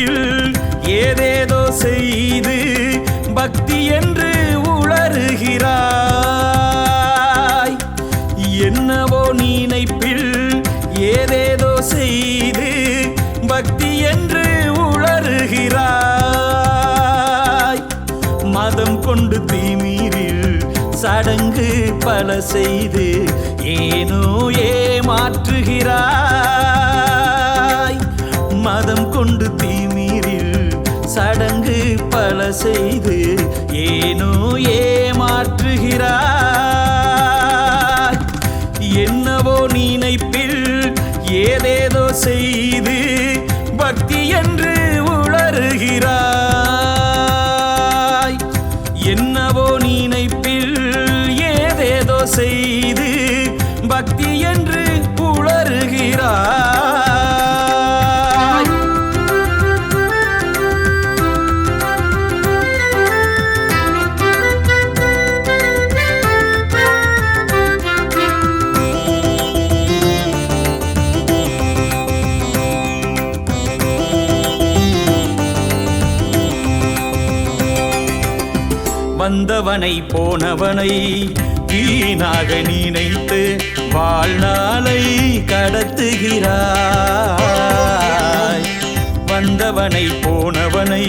என்னவோ ஏதேதோ செய்து பக்தி என்று உளறுகிறாய். என்னவோ நினைப்பில் ஏதேதோ செய்து பக்தி என்று உளறுகிறாய். மதம் கொண்டு தீமீரில் சடங்கு பல செய்து ஏனோ ஏமாற்றுகிறாய். செய்து வந்தவனை போனவனை வீணாக நினைத்து வாழ்நாளை கடத்துகிறாய். வந்தவனை போனவனை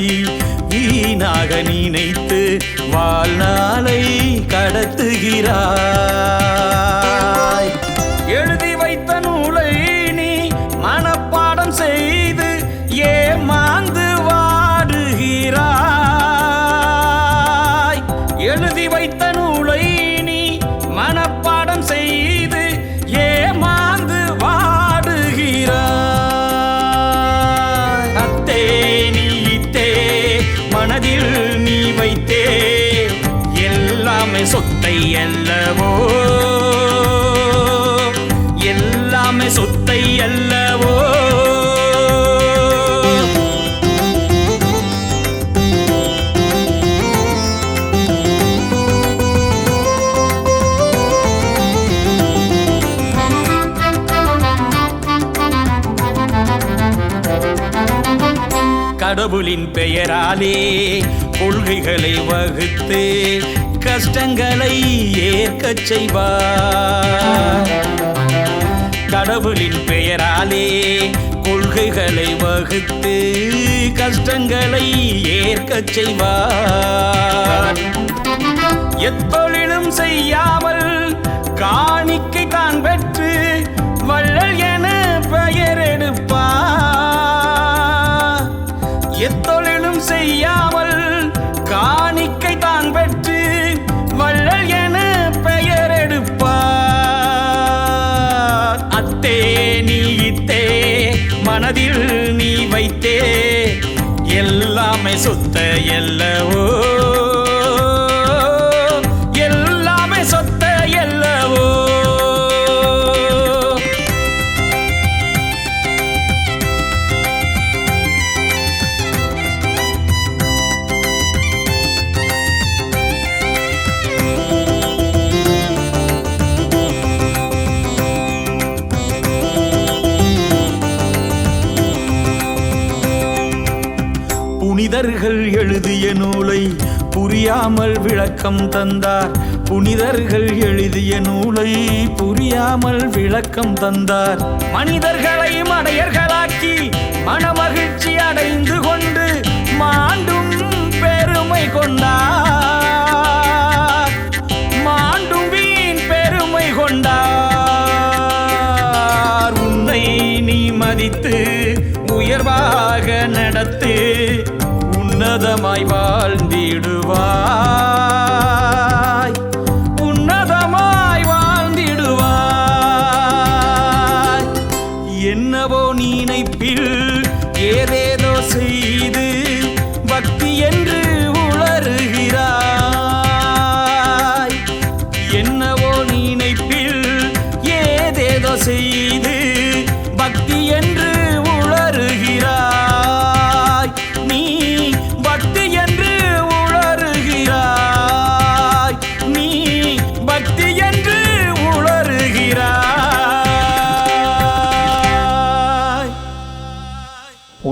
வீணாக நினைத்து வாழ்நாளை கடத்துகிறாய். சொத்தை அல்லவோ எல்லாமே சொத்தை அல்லவோ கடவுளின் பெயராலே கொள்கைகளை வகுத்து கஷ்டங்களை ஏற்கச் செய்வார். கடவுளின் பெயராலே கொள்கைகளை வகுத்து கஷ்டங்களை ஏற்கச் செய்வார். எத்தொழிலும் செய்யாமல் காணிக்கை தான் பெற்று வள்ளல் என பெயர் எடுப்பார். எத்தொழிலும் செய்யாமல் காணிக்கை சுத்த எல்லவோ புனிதர்கள் எழுதிய நூலை புரியாமல் விளக்கம் தந்தார். புனிதர்கள் எழுதிய நூலை புரியாமல் விளக்கம் தந்தார். மனிதர்களை மடையர்களாக்கி மனமகிழ்ச்சி அடைந்து கொண்டு மாண்டும் பெருமை கொண்டார். மாண்டும் வீண் பெருமை கொண்டார். உன்னை நீ மதித்து உயர்வாக நடத்து உன்னதமாய் வாழ்ந்திடுவார்.